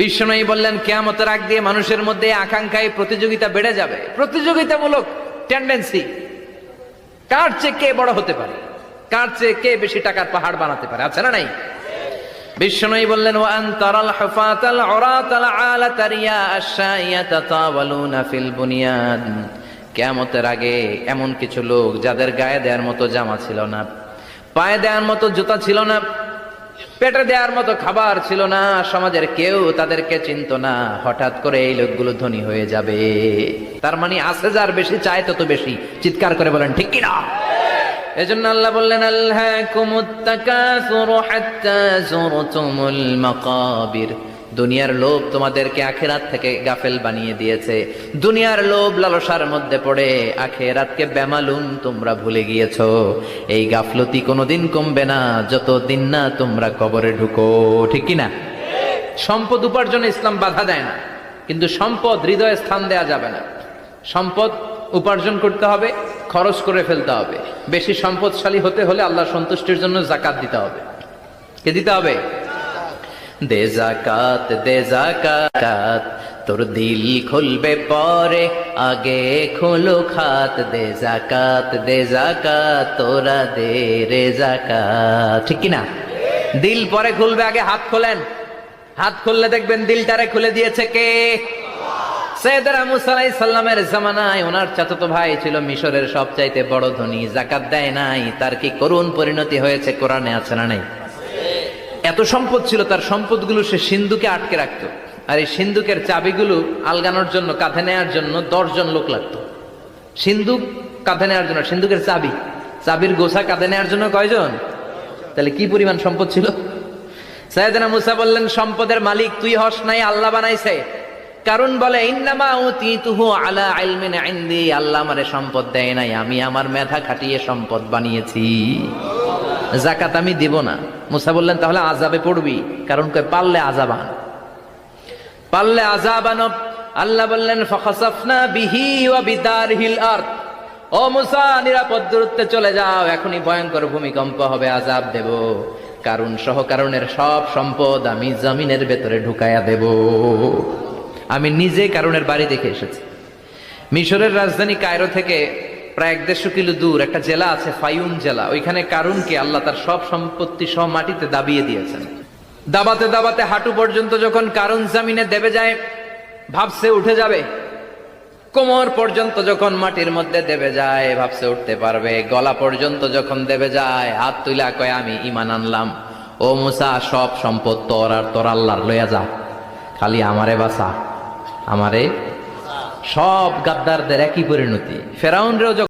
বিশ্বনয়ী বললেন, কেয়ামতের আগ দিয়ে মানুষের মধ্যে আকাঙ্ক্ষায় প্রতিযোগিতা বেড়ে যাবে। প্রতিযোগিতামূলক টেন্ডেন্সি কার চেয়ে কে বড় হতে পারে? কার চেয়ে কে বেশি টাকার পাহাড় বানাতে পারে? আছে না নাই? বিশ্বনয়ী বললেন ওয়ান তারাল হুফাতাল উরাতাল আলাতা রিয়া আশাইয়া তাতাওয়ালুনা ফিল বুনিয়ান কিয়ামতের আগে এমন কিছু লোক, যাদের গায়ে দেওয়ার মতো জামা ছিল না, পায়ে দেওয়ার মতো জুতা ছিল না পেটে দেওয়ার মতো খাবার ছিল না, সমাজের কেউ তাদেরকে চিনত না। হঠাৎ করে এই লোকগুলো ধনী হয়ে যাবে। তার মানে আছে যার বেশি, চায় তত বেশি। চিৎকার করে বলেন, ঠিক কিনা? এজন্য আল্লাহ বললেন আল্লাহ মাকাবির। দুনিয়ার লোভ তোমাদেরকে আখেরাত থেকে গাফেল বানিয়ে দিয়েছে। দুনিয়ার লোভ লালসার মধ্যে পড়ে আখেরাতকে বেমালুম তোমরা ভুলে গিয়েছো। এই গাফলতি কোনোদিন কমবে না, যতদিন না তোমরা কবরে ঢুকো। ঠিক কি না? সম্পদ উপার্জনে ইসলাম বাধা দেয় না, কিন্তু সম্পদ হৃদয়ে স্থান দেয়া যাবে না। সম্পদ উপার্জন করতে হবে, খরচ করে ফেলতে হবে। বেশি সম্পদশালী হতে হলে আল্লাহ সন্তুষ্টির জন্য জাকাত দিতে হবে। কে দিতে হবে? দে জাকাত দে জাকাত তোর দিল খুলবে পরে, আগে খোলো খাত। দে জাকাত দে জাকাত তোরা দে রে জাকাত ঠিক কি না দিল পরে খুলবে, আগে হাত খোলেন। হাত খুললে দেখবেন দিলটারে খুলে দিয়েছে কে? সৈয়দরা মুসা আলাইহিস সালামের জামানায় ওনার চাচাতো ভাই ছিল মিশরের সবচাইতে বড় ধনী। জাকাত দেয় নাই, তার কি করুণ পরিণতি হয়েছে? কোরআনে আছে না নাই? এত সম্পদ ছিল, তার সম্পদগুলো সে সিন্ধুকে আটকে রাখতো। আর এই সিন্ধুকের চাবিগুলো আলগানোর জন্য, কাঁধে নেওয়ার জন্য দশজন লোক লাগতো। সিন্ধুক কাঁধে নেওয়ার জন্য, সিন্ধুকের চাবি। চাবির গোছা কাঁধে নেওয়ার জন্য কয়জন? তাহলে কি পরিমাণ সম্পদ ছিল? সাইয়েদনা মুসা বললেন, সম্পদের মালিক তুই হস নাই, আল্লাহ বানাইছে। কারণ বলে আল্লাহ আমারে সম্পদ দেয় নাই, আমি আমার মেধা খাটিয়ে সম্পদ বানিয়েছি। জাকাত আমি দিব না। মুসা বললেন, তাহলে আজাবে পড়বি। কারণ কই পারলে আজাবান পারলে আজাবান আল্লাহ বললেন, ফখাসাফনা বিহি ওয়া বিদারহিল আরদ। ও মুসা, নিরাপদ দূরত্বে চলে যাও। এখনই ভয়ঙ্কর ভূমিকম্প হবে আজাব দেব। কারণ সহ কারণের সব সম্পদ আমি জমিনের ভেতরে ঢুকায়া দেব। আমি নিজে কারণের বাড়ি দেখে এসেছি। মিশরের রাজধানী কায়রো থেকে প্রায় এক দেড়শো কিলো দূর একটা জেলা আছে ফাইউম জেলা। ওইখানে কারুনকে আল্লাহ তার সব সম্পত্তি সব মাটিতে দাবিয়ে দিয়েছেন। দাবাতে দাবাতে হাঁটু পর্যন্ত যখন কারুন জামিনে দেবে যায়, ভাবছে উঠে যাবে। কোমর পর্যন্ত যখন মাটির মধ্যে দেবে যায়, ভাবছে উঠতে পারবে। গলা পর্যন্ত যখন দেবে যায়, হাত তুলা কয়, আমি ইমান আনলাম। ও মুসা, সব সম্পদ তোর আর তোর আল্লাহর। লইয়া যা। খালি আমারে বাসা আমারে সব গাদ্দারদের একই পরিণতি। ফেরাউনরেও যখন